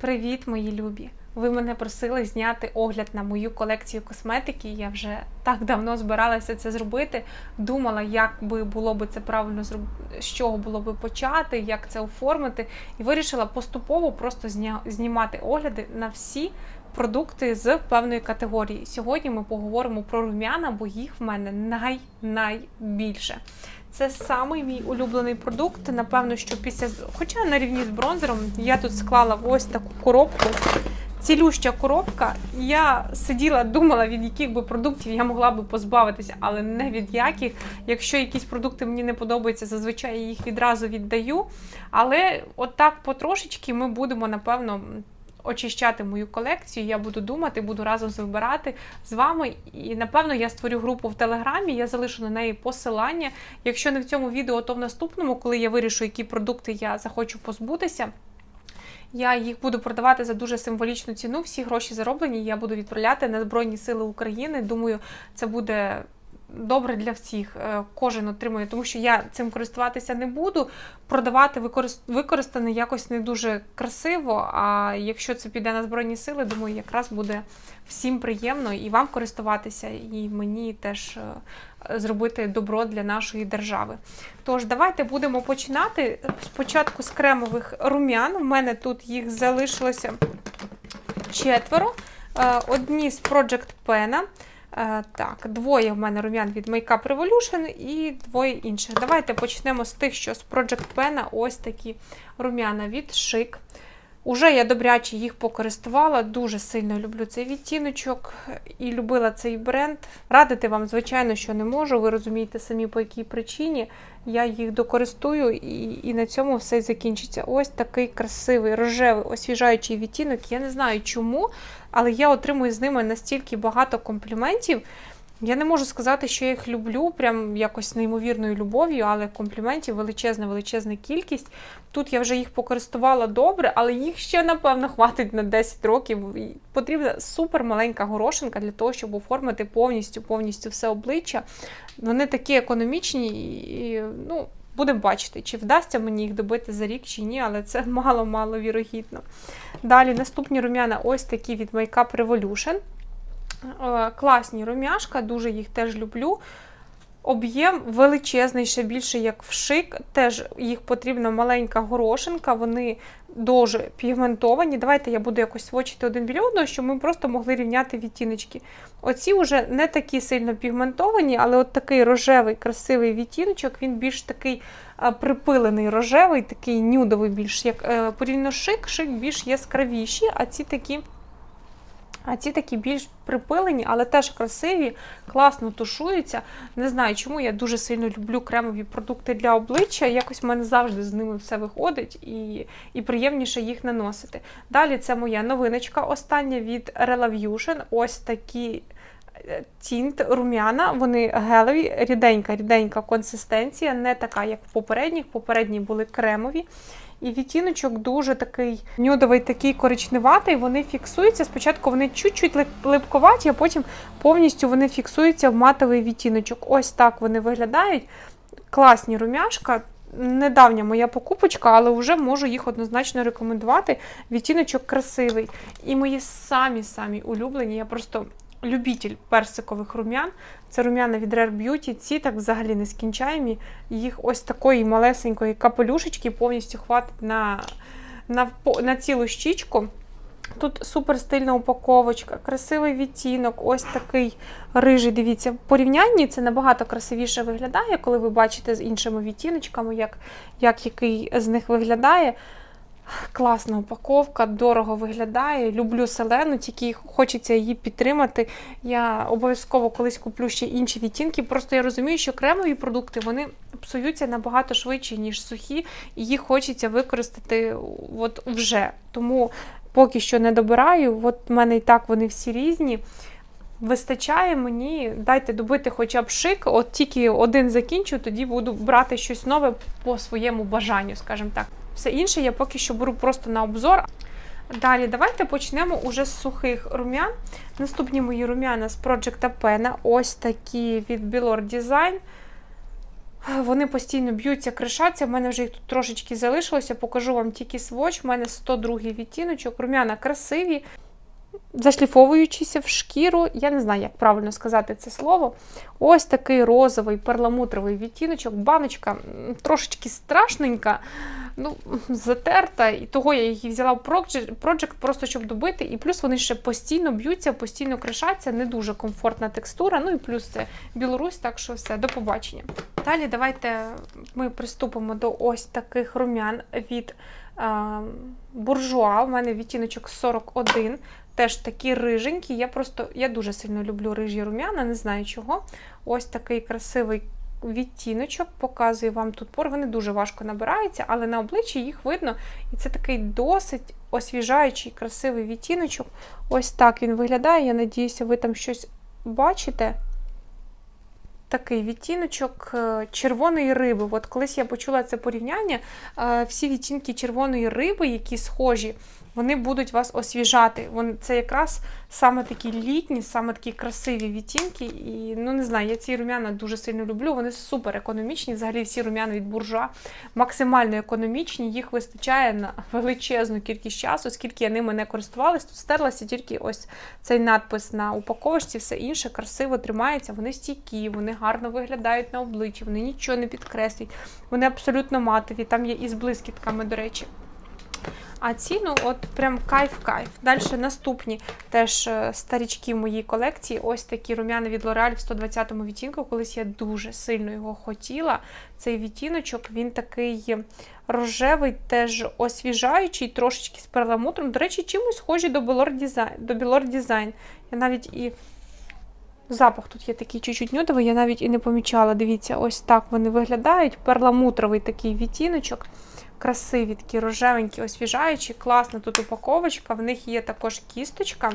Привіт, мої любі! Ви мене просили зняти огляд на мою колекцію косметики. Я вже так давно збиралася це зробити. Думала, як би було би це правильно зроб... з чого було би почати, як це оформити. І вирішила поступово просто зня... знімати огляди на всі продукти з певної категорії. Сьогодні ми поговоримо про рум'яна, бо їх в мене най-найбільше. Це самий мій улюблений продукт. Напевно, що після хоча на рівні з бронзером я тут склала ось таку коробку. Цілюща коробка. Я сиділа, думала, від яких би продуктів я могла би позбавитися, але не від яких. Якщо якісь продукти мені не подобаються, зазвичай я їх відразу віддаю. Але отак потрошечки ми будемо, напевно, очищати мою колекцію. Я буду думати, буду разом вибирати з вами. І напевно я створю групу в Телеграмі. Я залишу на неї посилання. Якщо не в цьому відео, то в наступному, коли я вирішу, які продукти я захочу позбутися. Я їх буду продавати за дуже символічну ціну. Всі гроші зароблені. Я буду відправляти на Збройні Сили України. Думаю, це буде добре для всіх. Е, Кожен отримує, тому що я цим користуватися не буду. Продавати використане якось не дуже красиво. А якщо це піде на Збройні Сили, думаю, якраз буде всім приємно і вам користуватися, і мені теж е, зробити добро для нашої держави. Тож, давайте будемо починати. Спочатку з кремових рум'ян. У мене тут їх залишилося четверо. Е, одні з Project Pen. Е, так, двоє в мене рум'ян від Makeup Revolution і двоє інших. Давайте почнемо з тих, що з Project Pen ось такі рум'яна від Chic. Уже я добряче їх покористувала, дуже сильно люблю цей відтіночок і любила цей бренд. Радити вам, звичайно, що не можу. Ви розумієте самі, по якій причині. Я їх докористую, і і на цьому все закінчиться. Ось такий красивий, рожевий, освіжаючий відтінок. Я не знаю чому, але я отримую з ними настільки багато компліментів. Я не можу сказати, що я їх люблю, прям якось неймовірною любов'ю, але компліментів величезна, величезна кількість. Тут я вже їх покористувала добре, але їх ще, напевно, хватить на 10 років. Потрібна супер маленька горошинка для того, щоб оформити повністю повністю все обличчя. Вони такі економічні і, ну, будемо бачити, чи вдасться мені їх добити за рік чи ні, але це мало-мало вірогідно. Далі наступні рум'яна ось такі від Makeup Revolution. Е, класні рум'яшка, дуже їх теж люблю. Об'єм величезний, ще більше, як в шик. Теж їх потрібна маленька горошинка, вони дуже пігментовані. Давайте я буду якось свочити один біля одного, щоб ми просто могли рівняти відтіночки. Оці вже не такі сильно пігментовані, але от такий рожевий, красивий відтіночок, він більш такий припилений рожевий, такий нюдовий, більш як е, порівняно шик, шик більш яскравіші, а ці такі. А ці такі більш припилені, але теж красиві, класно тушуються. Не знаю, чому я дуже сильно люблю кремові продукти для обличчя. Якось в мене завжди з ними все виходить і і приємніше їх наносити. Далі це моя новиночка остання від Relavusion. Ось такі е, тінт рум'яна, вони гелеві, ріденька, ріденька консистенція, не така, як в попередніх. Попередні були кремові. І відтіночок дуже такий нюдовий, такий коричневатий. Вони фіксуються. Спочатку вони чуть-чуть липковаті, а потім повністю вони фіксуються в матовий відтіночок. Ось так вони виглядають. Класні румяшка. Недавня моя покупочка, але вже можу їх однозначно рекомендувати. Відтіночок красивий. І мої самі-самі улюблені. Я просто любитель персикових рум'ян. Це рум'яна від Rare Beauty. Ці так взагалі не скінчаємі. Їх ось такої малесенької капелюшечки повністю хватить на, на, на цілу щічку. Тут супер стильна упаковочка, красивий відтінок, ось такий рижий. Дивіться, в порівнянні це набагато красивіше виглядає, коли ви бачите з іншими відтіночками, як, як який з них виглядає. Класна упаковка, дорого виглядає. Люблю селену, тільки хочеться її підтримати. Я обов'язково колись куплю ще інші відтінки. Просто я розумію, що кремові продукти вони псуються набагато швидше, ніж сухі, і їх хочеться використати от вже. Тому поки що не добираю. От в мене і так вони всі різні. Вистачає мені, дайте добити хоча б шик, от тільки один закінчу, тоді буду брати щось нове по своєму бажанню, скажімо так. Все інше я поки що беру просто на обзор. Далі, давайте почнемо уже з сухих рум'ян. Наступні мої рум'яна з Project Pena. Ось такі від Білор Design. Вони постійно б'ються, кришаться. В мене вже їх тут трошечки залишилося. Покажу вам тільки сводч. У мене 102 відтіночок. Рум'яна красиві, зашліфовуючися в шкіру. Я не знаю, як правильно сказати це слово. Ось такий розовий перламутровий відтіночок. Баночка трошечки страшненька, ну, затерта. І того я її взяла в Project, просто щоб добити. І плюс вони ще постійно б'ються, постійно кришаться. Не дуже комфортна текстура. Ну і плюс це Білорусь, так що все, до побачення. Далі давайте ми приступимо до ось таких рум'ян від буржуа. У мене відтіночок 41. Теж такі риженькі. Я просто я дуже сильно люблю рижі рум'яна, не знаю чого. Ось такий красивий відтіночок. Показую вам тут пор. Вони дуже важко набираються, але на обличчі їх видно. І це такий досить освіжаючий, красивий відтіночок. Ось так він виглядає. Я надіюся, ви там щось бачите. Такий відтіночок е, червоної риби. От колись я почула це порівняння, е, всі відтінки червоної риби, які схожі, вони будуть вас освіжати. Вони, це якраз саме такі літні, саме такі красиві відтінки. І ну не знаю, я ці рум'яна дуже сильно люблю. Вони супер економічні. Взагалі всі рум'яна від буржуа максимально економічні. Їх вистачає на величезну кількість часу, скільки я ними не користувалась. Тут стерлася тільки ось цей надпис на упаковочці, все інше красиво тримається. Вони стійкі, вони гарно виглядають на обличчі, вони нічого не підкреслюють. Вони абсолютно матові. Там є і з блискітками, до речі. А ціну, от прям кайф-кайф. Далі наступні теж е, старічки моїй колекції. Ось такі рум'яни від L'Oreal в 120 му відтінку. Колись я дуже сильно його хотіла. Цей відтіночок, він такий рожевий, теж освіжаючий, трошечки з перламутром. До речі, чимось схожі до Belor Design. До Belor Design. Я навіть і. Запах тут є такий чуть-чуть нюдовий, я навіть і не помічала. Дивіться, ось так вони виглядають. Перламутровий такий відтіночок красиві, такі рожевенькі, освіжаючі, класна тут упаковочка, в них є також кісточка.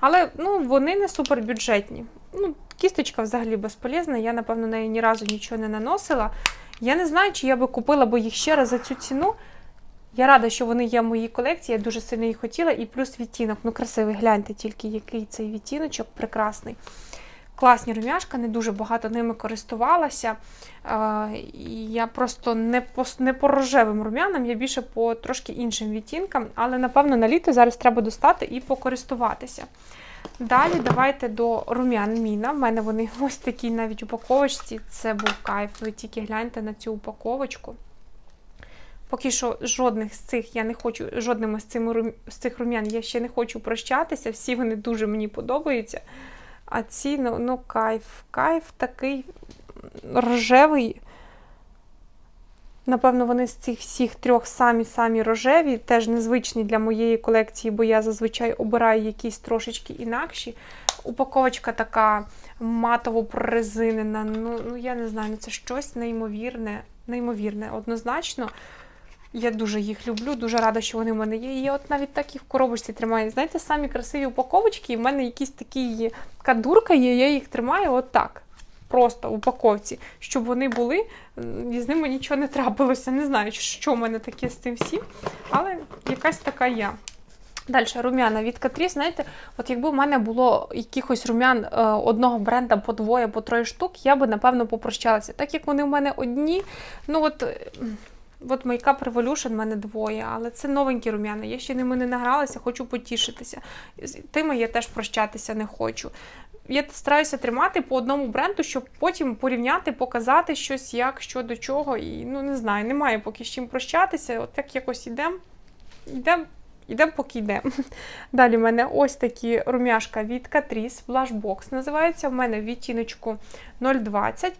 Але ну, вони не супербюджетні. Ну, Кісточка взагалі безполезна, я, напевно, нею ні разу нічого не наносила. Я не знаю, чи я би купила б їх ще раз за цю ціну. Я рада, що вони є в моїй колекції, я дуже сильно їх хотіла. І плюс відтінок. Ну, красивий, гляньте тільки, який цей відтіночок прекрасний. Класні рум'яшка, не дуже багато ними користувалася. Я просто не по не по рожевим рум'янам, я більше по трошки іншим відтінкам, але, напевно, на літо зараз треба достати і покористуватися. Далі давайте до рум'ян Міна. У мене вони ось такі навіть упаковочці. Це був кайф. Ви тільки гляньте на цю упаковочку. Поки що жодних з цих я не хочу, жодними з, цими, з цих рум'ян я ще не хочу прощатися. Всі вони дуже мені подобаються. А ці, ну, ну кайф. Кайф такий рожевий. Напевно, вони з цих всіх трьох самі-самі рожеві, теж незвичні для моєї колекції, бо я зазвичай обираю якісь трошечки інакші. Упаковочка така матово прорезинена. Ну, ну я не знаю, ну це щось неймовірне, неймовірне, однозначно. Я дуже їх люблю, дуже рада, що вони в мене є. І я от навіть так їх в коробочці тримаю. Знаєте, самі красиві упаковочки, і в мене якісь такі кадурка є, я їх тримаю отак. Просто в упаковці, щоб вони були, і з ними нічого не трапилося. Не знаю, що в мене таке з цим всім, але якась така я. Далі рум'яна від Катрі, знаєте, от якби в мене було якихось рум'ян е, одного бренда по двоє, по троє штук, я би, напевно, попрощалася. Так як вони в мене одні, ну от. От Makeup Revolution в мене двоє, але це новенькі рум'яни. Я ще ними не награлася, хочу потішитися. З тими я теж прощатися не хочу. Я стараюся тримати по одному бренду, щоб потім порівняти, показати щось, як, що до чого. І ну не знаю, немає поки з чим прощатися. От як якось йдемо, йдемо, йдемо, поки йдемо. Далі в мене ось такі рум'яшка від Catrice, Blush Box називається. У мене в відтіночку 0,20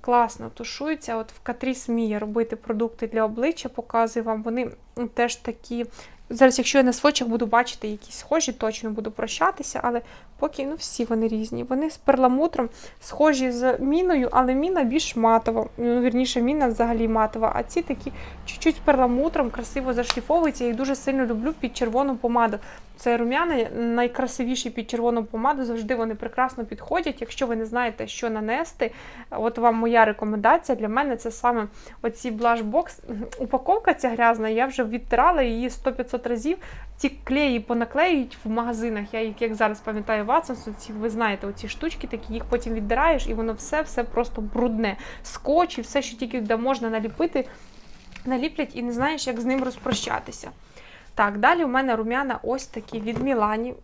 класно тушуються. От в Катріс вміє робити продукти для обличчя, показую вам, вони теж такі. Зараз, якщо я на свочах буду бачити якісь схожі, точно буду прощатися, але поки ну, всі вони різні. Вони з перламутром схожі з міною, але міна більш матова. Ну, Вірніше, міна взагалі матова. А ці такі чуть-чуть перламутром, красиво зашліфовуються. Я їх дуже сильно люблю під червону помаду. Це рум'яни найкрасивіші під червону помаду. Завжди вони прекрасно підходять. Якщо ви не знаєте, що нанести, от вам моя рекомендація. Для мене це саме оці блаш-бокс. Упаковка ця грязна, я вже відтирала її 100-500 разів. Ці клеї понаклеюють в магазинах. Я їх, як зараз пам'ятаю, Watsons, ці, ви знаєте, оці штучки такі, їх потім віддираєш, і воно все-все просто брудне. Скотч і все, що тільки де можна наліпити, наліплять і не знаєш, як з ним розпрощатися. Так, далі у мене рум'яна ось такі від Мілані.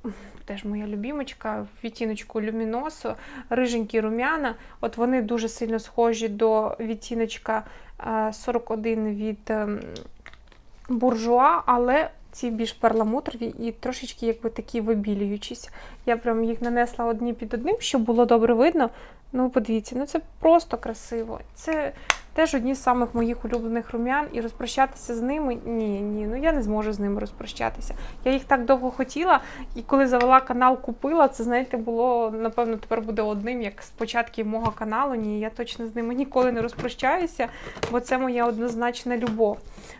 Теж моя любімочка, відтіночку люміносу, риженькі рум'яна. От вони дуже сильно схожі до відтіночка е, 41 від ем, буржуа, але ці більш перламутрові і трошечки якби такі вибілюючись. Я прям їх нанесла одні під одним, щоб було добре видно. Ну, подивіться, ну це просто красиво. Це теж одні з самих моїх улюблених рум'ян, і розпрощатися з ними ні, ні, ну я не зможу з ними розпрощатися. Я їх так довго хотіла, і коли завела канал, купила, це, знаєте, було, напевно, тепер буде одним, як з початків мого каналу. Ні, я точно з ними ніколи не розпрощаюся, бо це моя однозначна любов.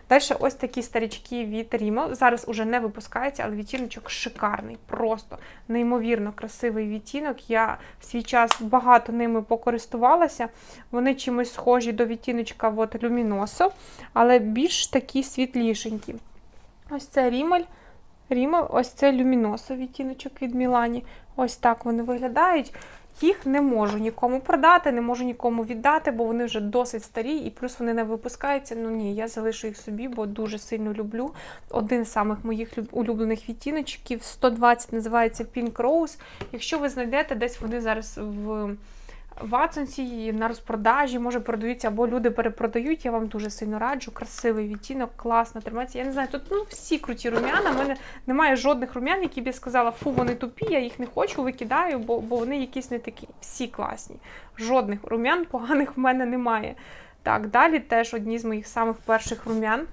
Далі ось такі старічки від Rimmel. Зараз уже не випускається, але відтіночок шикарний, просто неймовірно красивий відтінок. Я в свій час багато ними покористувалася. Вони чимось схожі до відтіночка от, Luminoso, але більш такі світлішенькі. Ось це Rimmel. Rimmel, ось це Luminoso відтіночок від Мілані. Ось так вони виглядають. Їх не можу нікому продати, не можу нікому віддати, бо вони вже досить старі, і плюс вони не випускаються. Ну ні, я залишу їх собі, бо дуже сильно люблю. Один з самих моїх улюблених відтіночків 120 називається Pink Rose. Якщо ви знайдете, десь вони зараз в Ватсонсі на розпродажі, може продаються, або люди перепродають. Я вам дуже сильно раджу. Красивий відтінок, класно тримається. Я не знаю, тут ну, всі круті рум'яна. У мене немає жодних рум'ян, які б я сказала, фу, вони тупі, я їх не хочу, викидаю, бо, бо вони якісь не такі. Всі класні. Жодних рум'ян поганих в мене немає. Так, далі теж одні з моїх самих перших рум'ян.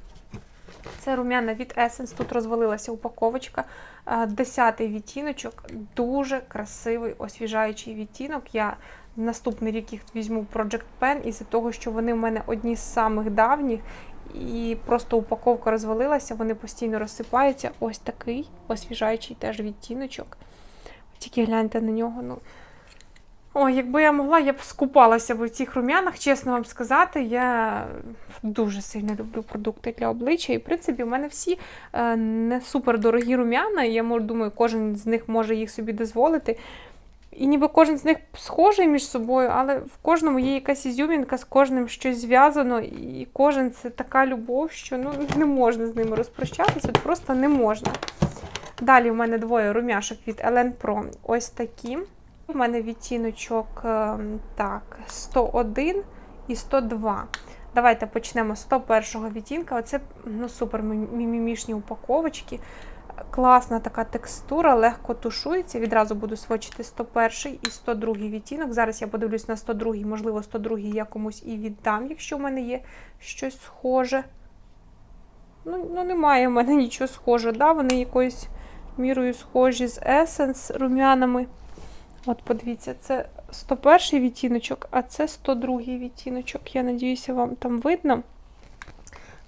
Це рум'яна від Essence, тут розвалилася упаковочка. Е, Десятий відтіночок, дуже красивий освіжаючий відтінок. Я наступний рік їх візьму Project Pen із-за того, що вони в мене одні з самих давніх. І просто упаковка розвалилася, вони постійно розсипаються. Ось такий освіжаючий теж відтіночок. Тільки гляньте на нього. ну... Ой, якби я могла, я б скупалася в цих рум'янах, чесно вам сказати. Я дуже сильно люблю продукти для обличчя. І, в принципі, в мене всі е, не супер дорогі рум'яна. і Я думаю, кожен з них може їх собі дозволити. І ніби кожен з них схожий між собою, але в кожному є якась ізюмінка, з кожним щось зв'язано, і кожен це така любов, що ну, не можна з ними розпрощатися, просто не можна. Далі у мене двоє рум'яшок від Elen Pro. Ось такі. У мене відтіночок ем, так, 101 і 102. Давайте почнемо з 101 відтінка. Оце ну, супер мімімішні упаковочки. Класна така текстура, легко тушується. Відразу буду свочити 101 і 102 відтінок. Зараз я подивлюсь на 102, можливо, 102 я комусь і віддам, якщо в мене є щось схоже. Ну, ну немає в мене нічого схожого. Да? Вони якоюсь мірою схожі з Essence рум'янами. От, подивіться, це 101 відтіночок, а це 102 відтіночок. Я надіюся, вам там видно.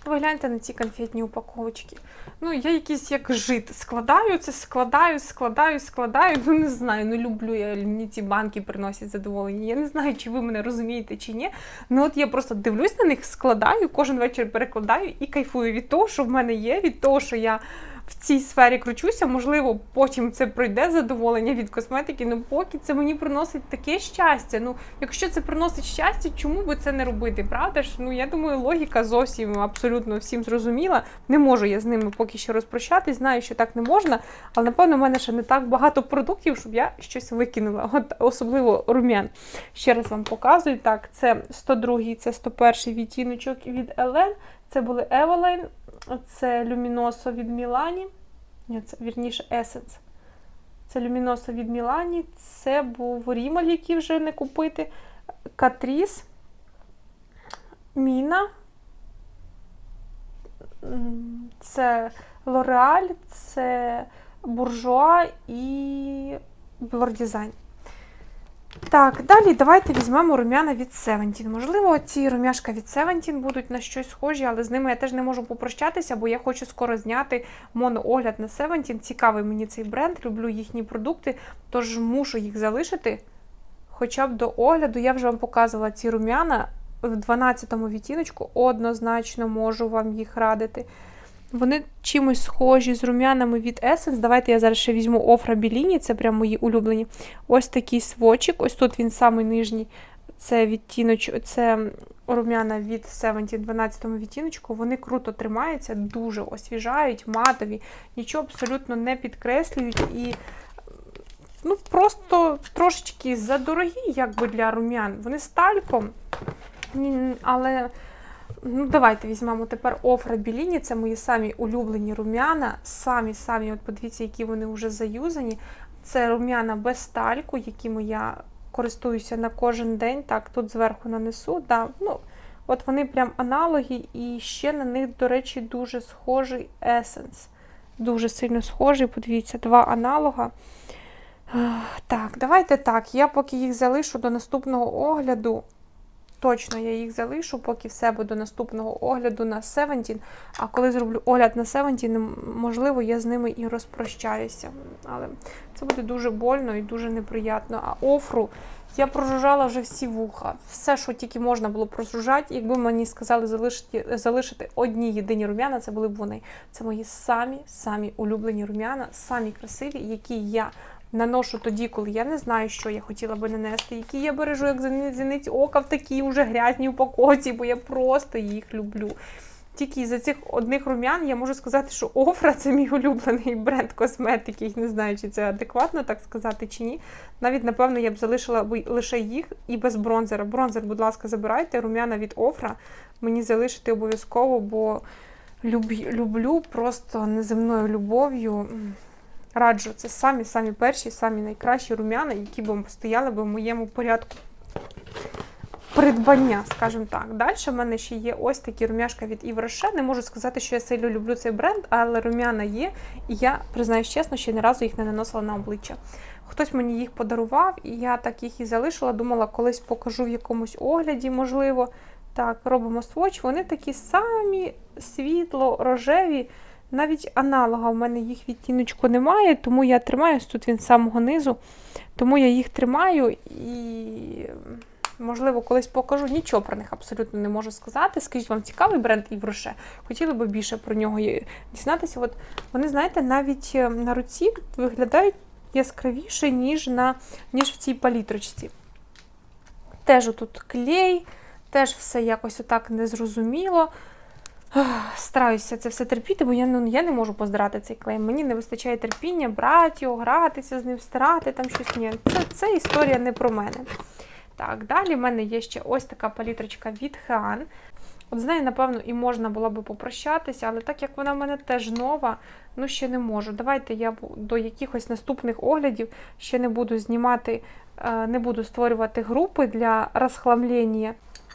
Ви гляньте на ці конфетні упаковочки. Ну, я якийсь як жит. Складаю це, складаю, складаю, складаю. Ну, не знаю, ну люблю я мені ці банки приносять задоволення. Я не знаю, чи ви мене розумієте, чи ні. Ну от я просто дивлюсь на них, складаю, кожен вечір перекладаю і кайфую від того, що в мене є, від того, що я в цій сфері кручуся. Можливо, потім це пройде задоволення від косметики. Ну поки це мені приносить таке щастя. Ну, якщо це приносить щастя, чому би це не робити? Правда ж? Ну я думаю, логіка зовсім абсолютно всім зрозуміла. Не можу я з ними поки що розпрощатись. Знаю, що так не можна, але напевно в мене ще не так багато продуктів, щоб я щось викинула. От особливо рум'ян. Ще раз вам показую. Так, це 102, це 101 відтіночок від Елен. Це були Eveline, це Luminoso від Мілані. Ні, це вірніше Essence. Це Luminoso від Мілані. Це був Rimmel, який вже не купити. Catrice. Міна. Це L'Oreal, це Bourjois і Design. Так, далі давайте візьмемо рум'яна від Seventeen. Можливо, ці рум'яшка від Seventeen будуть на щось схожі, але з ними я теж не можу попрощатися, бо я хочу скоро зняти моноогляд на Seventeen. Цікавий мені цей бренд, люблю їхні продукти, тож мушу їх залишити. Хоча б до огляду я вже вам показувала ці рум'яна в 12-му відтіночку, однозначно можу вам їх радити. Вони чимось схожі з рум'янами від Essence. Давайте я зараз ще візьму Офра Біліні, це прям мої улюблені. Ось такий свочик. Ось тут він самий нижній. Це відтіноч, це рум'яна від 70 12 відтіночку. Вони круто тримаються, дуже освіжають, матові, нічого абсолютно не підкреслюють і ну, просто трошечки задорогі, якби для рум'ян. Вони з тальком, але. Ну, давайте візьмемо тепер Офра Біліні. Це мої самі улюблені рум'яна. Самі-самі, от подивіться, які вони вже заюзані. Це рум'яна без тальку, якими я користуюся на кожен день. Так, тут зверху нанесу. Да, ну, От вони прям аналоги, і ще на них, до речі, дуже схожий Essence. Дуже сильно схожий. Подивіться, два аналога. Так, давайте так. Я поки їх залишу до наступного огляду. Точно я їх залишу, поки в себе до наступного огляду на 17. А коли зроблю огляд на 17, можливо, я з ними і розпрощаюся. Але це буде дуже больно і дуже неприємно. А офру я прожужжала вже всі вуха. Все, що тільки можна було прожужжати. Якби мені сказали залишити залишити одні єдині рум'яна, це були б вони. Це мої самі-самі улюблені рум'яна, самі красиві, які я наношу тоді, коли я не знаю, що я хотіла би нанести, які я бережу як зіниць ока в такій уже грязній упаковці, бо я просто їх люблю. Тільки за цих одних рум'ян я можу сказати, що Офра це мій улюблений бренд косметики. Не знаю, чи це адекватно так сказати чи ні. Навіть, напевно, я б залишила лише їх і без бронзера. Бронзер, будь ласка, забирайте. Рум'яна від Офра мені залишити обов'язково, бо люблю просто неземною любов'ю. Раджу, це самі-самі перші, самі найкращі рум'яна, які б стояли б в моєму порядку придбання, скажімо так. Далі в мене ще є ось такі рум'яшка від Івроше. Не можу сказати, що я сильно люблю цей бренд, але рум'яна є, і я признаюсь чесно, ще ні разу їх не наносила на обличчя. Хтось мені їх подарував, і я так їх і залишила. Думала, колись покажу в якомусь огляді, можливо. Так, робимо своч. Вони такі самі світло-рожеві. Навіть аналога у мене їх відтіночку немає, тому я тримаю, тут він з самого низу, тому я їх тримаю і, можливо, колись покажу. Нічого про них абсолютно не можу сказати. Скажіть, вам цікавий бренд Івроше? Хотіли би більше про нього дізнатися. От Вони, знаєте, навіть е, на руці виглядають яскравіше, ніж, на, ніж в цій палітрочці. Теж тут клей, теж все якось отак незрозуміло. Стараюся це все терпіти, бо я ну, я не можу поздирати цей клей. Мені не вистачає терпіння, брати його, гратися з ним, стирати там щось. Ні, це, це історія не про мене. Так, далі в мене є ще ось така палітрочка від Хан. От з нею, напевно, і можна було би попрощатися, але так як вона в мене теж нова, ну ще не можу. Давайте я до якихось наступних оглядів ще не буду знімати, е, не буду створювати групи для розхламлення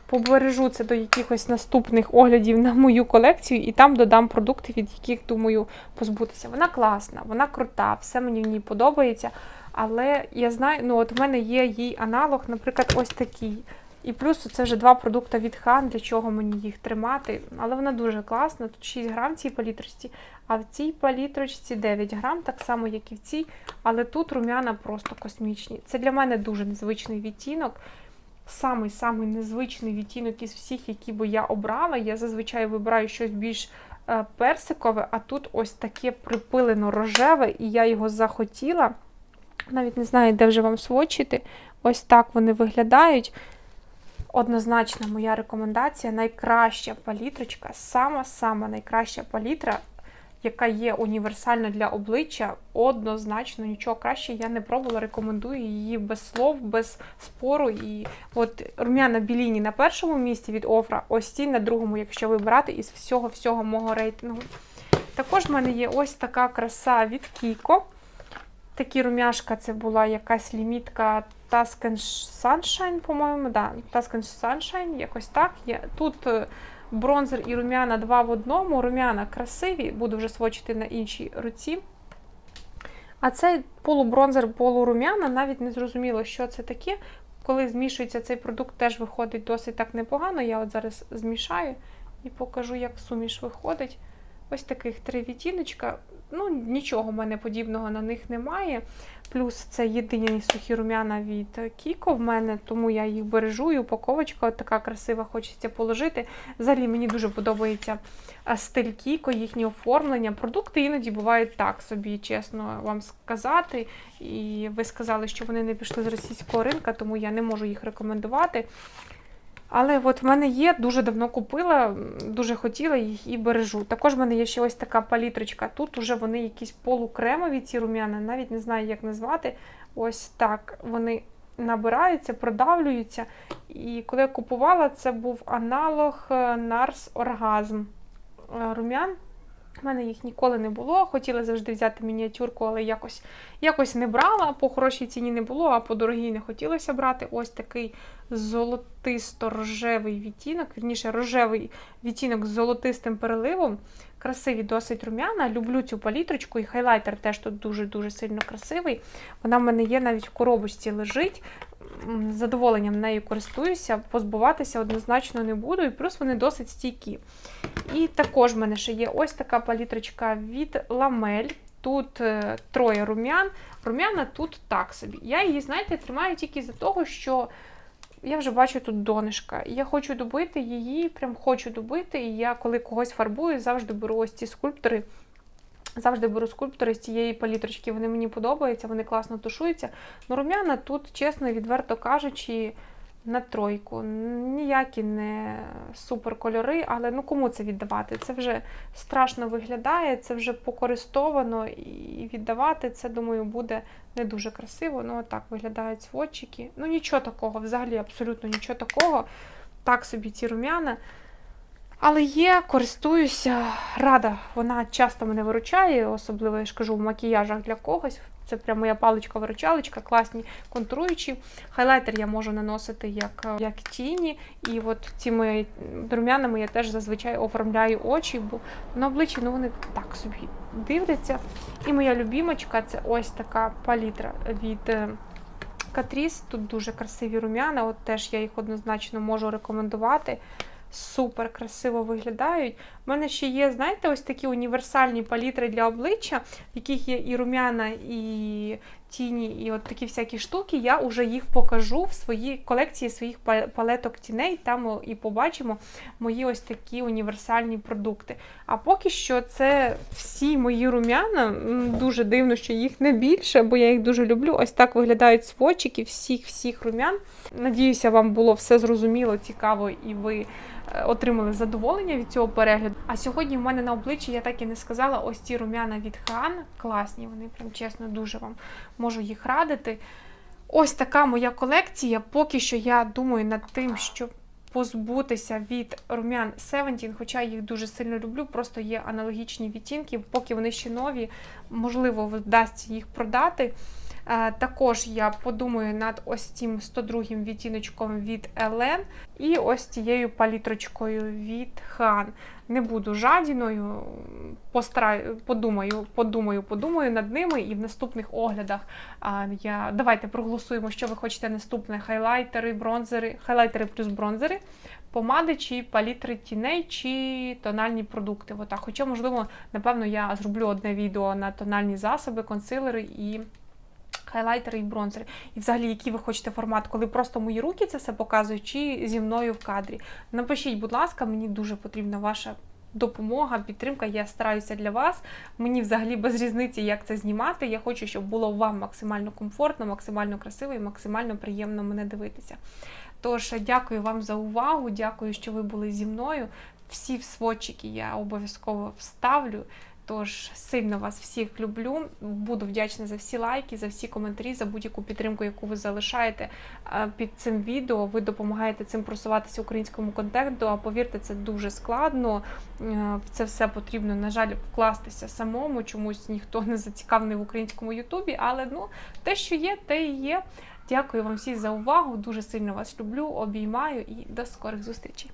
побережу це до якихось наступних оглядів на мою колекцію, і там додам продукти, від яких думаю позбутися. Вона класна, вона крута, все мені в ній подобається. Але я знаю, ну от в мене є їй аналог, наприклад, ось такий. І плюс це вже два продукти від Хан, для чого мені їх тримати. Але вона дуже класна. Тут 6 грам цій палітрочці, а в цій палітрочці 9 грам, так само, як і в цій. Але тут рум'яна просто космічні. Це для мене дуже незвичний відтінок самий-самий незвичний відтінок із всіх, які би я обрала. Я зазвичай вибираю щось більш е, персикове, а тут ось таке припилено рожеве, і я його захотіла. Навіть не знаю, де вже вам свочити. Ось так вони виглядають. Однозначно, моя рекомендація найкраща палітрочка, сама-сама найкраща палітра яка є універсальна для обличчя, однозначно нічого краще я не пробувала. Рекомендую її без слов, без спору. І от рум'яна біліні на першому місці від Офра, ось ці на другому, якщо вибирати із всього-всього мого рейтингу. Також в мене є ось така краса від Кіко. Такі рум'яшка це була якась лімітка Tuscan Sunshine, по-моєму. Да, Tuscan Sunshine, якось так. Тут е, Бронзер і рум'яна два в одному. Рум'яна красиві, буду вже свочити на іншій руці. А цей полубронзер, полурум'яна, навіть не зрозуміло, що це таке. Коли змішується цей продукт, теж виходить досить так непогано. Я от зараз змішаю і покажу, як суміш виходить. Ось таких три відтіночка. ну, нічого в мене подібного на них немає. Плюс це єдині сухі рум'яна від Кіко в мене, тому я їх бережу. І упаковочка от така красива, хочеться положити. Взагалі мені дуже подобається стиль Кіко, їхнє оформлення. Продукти іноді бувають так собі, чесно вам сказати. І ви сказали, що вони не пішли з російського ринка, тому я не можу їх рекомендувати. Але от в мене є, дуже давно купила, дуже хотіла їх і бережу. Також в мене є ще ось така палітрочка. Тут уже вони якісь полукремові, ці рум'яна, навіть не знаю, як назвати. Ось так вони набираються, продавлюються. І коли я купувала, це був аналог Нарс Nars Orgasm е, рум'ян. У мене їх ніколи не було. Хотіла завжди взяти мініатюрку, але якось, якось не брала. По хорошій ціні не було, а по дорогій не хотілося брати. Ось такий золотисто-рожевий відтінок, вірніше, рожевий відтінок з золотистим переливом. Красиві досить рум'яна. Люблю цю палітрочку, і хайлайтер теж тут дуже-дуже сильно красивий. Вона в мене є навіть в коробочці лежить. Задоволенням нею користуюся, позбуватися однозначно не буду, і плюс вони досить стійкі. І також в мене ще є ось така палітрочка від Ламель. Тут е, троє рум'ян. Рум'яна тут так собі. Я її, знаєте, тримаю тільки за того, що я вже бачу тут донышка. І Я хочу добити її, прям хочу добити. І я, коли когось фарбую, завжди беру ось ці скульптори. Завжди беру скульптори з цієї палітрочки. Вони мені подобаються, вони класно тушуються. Ну, рум'яна тут, чесно, відверто кажучи, на тройку. Ніякі не супер кольори, але ну кому це віддавати? Це вже страшно виглядає, це вже покористовано, і віддавати це, думаю, буде не дуже красиво. Ну, отак виглядають сводчики. Ну, нічого такого, взагалі, абсолютно нічого такого. Так собі ці рум'яна. Але є, користуюся, рада. Вона часто мене виручає, особливо я ж кажу, в макіяжах для когось. Це прям моя паличка-виручалочка, класні контуруючі. Хайлайтер я можу наносити як, е, як тіні. І от цими рум'янами я теж зазвичай оформляю очі, бо на обличчі ну, вони так собі дивляться. І моя любімочка це ось така палітра від е, Catrice. Тут дуже красиві рум'яна, от теж я їх однозначно можу рекомендувати. Супер красиво виглядають. У мене ще є, знаєте, ось такі універсальні палітри для обличчя, в яких є і рум'яна, і тіні, і от такі всякі штуки. Я вже їх покажу в своїй колекції своїх палеток тіней. Там і побачимо мої ось такі універсальні продукти. А поки що це всі мої рум'яна. Дуже дивно, що їх не більше, бо я їх дуже люблю. Ось так виглядають сводчики всіх-всіх рум'ян. Надіюся, вам було все зрозуміло, цікаво, і ви е, отримали задоволення від цього перегляду. А сьогодні в мене на обличчі я так і не сказала, ось ці рум'яна від Хан. Класні, вони прям чесно дуже вам можу їх радити. Ось така моя колекція. Поки що я думаю над тим, щоб позбутися від рум'ян 17, хоча я їх дуже сильно люблю, просто є аналогічні відтінки, поки вони ще нові, можливо, вдасться їх продати. Е, Також я подумаю над ось цим 102 відтіночком від Елен і ось цією палітрочкою від Хан. Не буду жадіною, постараю, подумаю, подумаю, подумаю над ними і в наступних оглядах а, я давайте проголосуємо, що ви хочете наступне: хайлайтери, бронзери, хайлайтери плюс бронзери, помади чи палітри тіней, чи тональні продукти. Отак. Хоча, можливо, напевно, я зроблю одне відео на тональні засоби, консилери і. Хайлайтери і бронзери. І взагалі, який ви хочете формат, коли просто мої руки це все показують, чи зі мною в кадрі. Напишіть, будь ласка, мені дуже потрібна ваша допомога, підтримка. Я стараюся для вас. Мені взагалі без різниці, як це знімати. Я хочу, щоб було вам максимально комфортно, максимально красиво і максимально приємно мене дивитися. Тож, дякую вам за увагу, дякую, що ви були зі мною. Всі сводчики я обов'язково вставлю. Тож сильно вас всіх люблю. Буду вдячна за всі лайки, за всі коментарі, за будь-яку підтримку, яку ви залишаєте е, під цим відео. Ви допомагаєте цим просуватися українському контенту. А повірте, це дуже складно. Е, В це все потрібно, на жаль, вкластися самому. Чомусь ніхто не зацікавлений в українському Ютубі. Але ну те, що є, те і є. Дякую вам всім за увагу. Дуже сильно вас люблю, обіймаю і до скорих зустрічей.